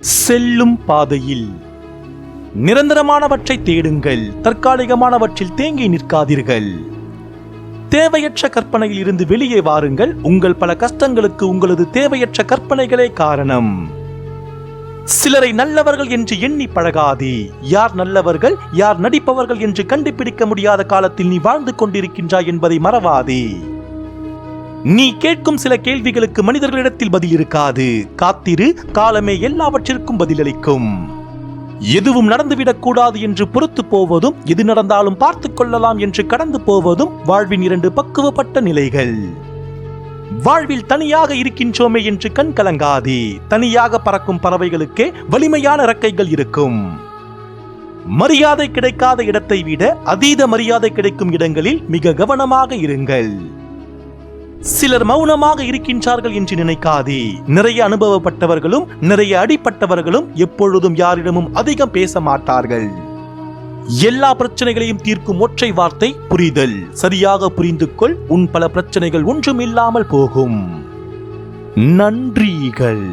செல்லும் பாதையில். நிரந்தரமானவற்றை தேடுங்கள் தற்காலிகமானவற்றில் தேங்கி நிற்காதீர்கள். தேவையற்ற கற்பனையில் இருந்து வெளியே வாருங்கள் உங்கள் பல கஷ்டங்களுக்கு உங்களது தேவையற்ற கற்பனைகளே காரணம். சிலரை நல்லவர்கள் என்று எண்ணி பழகாதே யார் நல்லவர்கள் யார் நடிப்பவர்கள் என்று கண்டுபிடிக்க முடியாத காலத்தில் நீ வாழ்ந்து கொண்டிருக்கின்றாய் என்பதை மறவாதே. நீ கேட்கும் சில கேள்விகளுக்கு மனிதர்களிடத்தில் பதில் இருக்காது. காத்திரு காலமே எல்லாவற்றிற்கும் பதிலளிக்கும். எதுவும் நடந்துவிடக் கூடாது என்று பொறுத்து போவதும் எது நடந்தாலும் பார்த்துக் கொள்ளலாம் என்று கடந்து போவதும் வாழ்வின் இரண்டு பக்குவப்பட்ட நிலைகள். வாழ்வில் தனியாக இருக்கின்றோமே என்று கண் கலங்காதே. தனியாக பறக்கும் பறவைகளுக்கே வலிமையான இறக்கைகள் இருக்கும். மரியாதை கிடைக்காத இடத்தை விட அதீத மரியாதை கிடைக்கும் இடங்களில் மிக கவனமாக இருங்கள். சிலர் மௌனமாக இருக்கின்றார்கள் என்று நினைக்காதே. நிறைய அனுபவப்பட்டவர்களும் நிறைய அடிப்பட்டவர்களும் எப்பொழுதும் யாரிடமும் அதிகம் பேச மாட்டார்கள். எல்லா பிரச்சனைகளையும் தீர்க்கும் ஒற்றை வார்த்தை புரிதல். சரியாக புரிந்து கொள் உன் பல பிரச்சனைகள் ஒன்றும் இல்லாமல் போகும். நன்றிகள்.